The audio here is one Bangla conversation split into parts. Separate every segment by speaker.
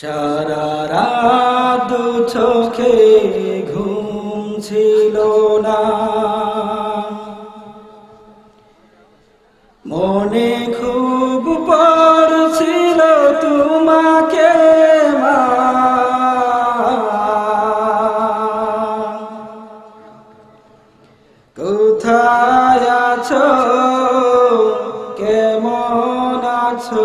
Speaker 1: সারা রাত দু চোখে ঘুম ছিল না। মনে খুব পড়ছিল তোমাকে কোথায় আছো? কেমন আছো?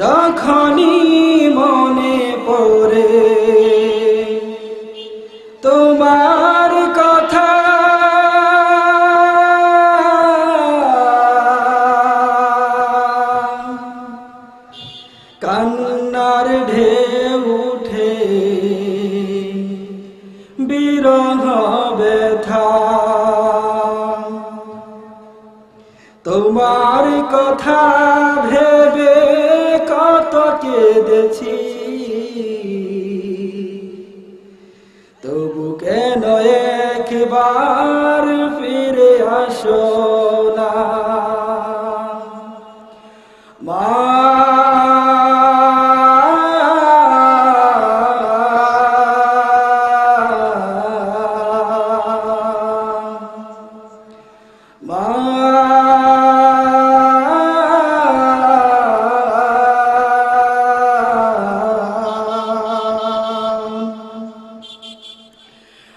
Speaker 1: যখনই মনে পড়ে তোমার কথা কান্নার ঢেউ উঠে বিরহ ব্যথা। তোমার কথা ভেবে কত কেঁদেছি তবু কেন একবার ফিরে আসো?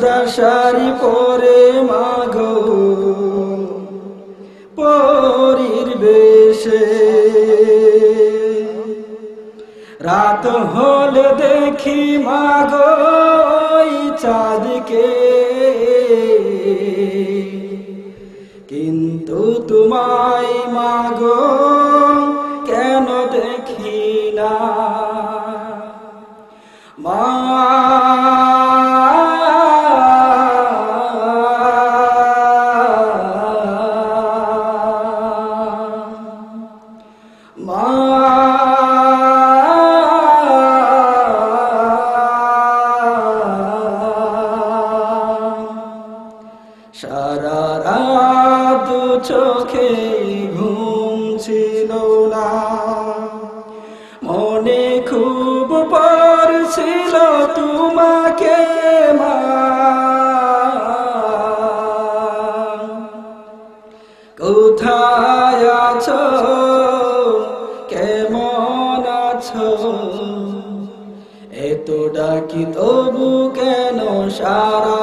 Speaker 1: সাদা শাড়ি পরে মাগো। পরির বেশে। রাত হলে দেখি মাগো চাঁদকে। কিন্তু তোমায় মাগো কেন দেখি না? মা ছিল না। মনে খুব পড়ছিল তোমাকে মা। কোথায় আছো? কেমন আছো? এত ডাকি তবু কেন সারা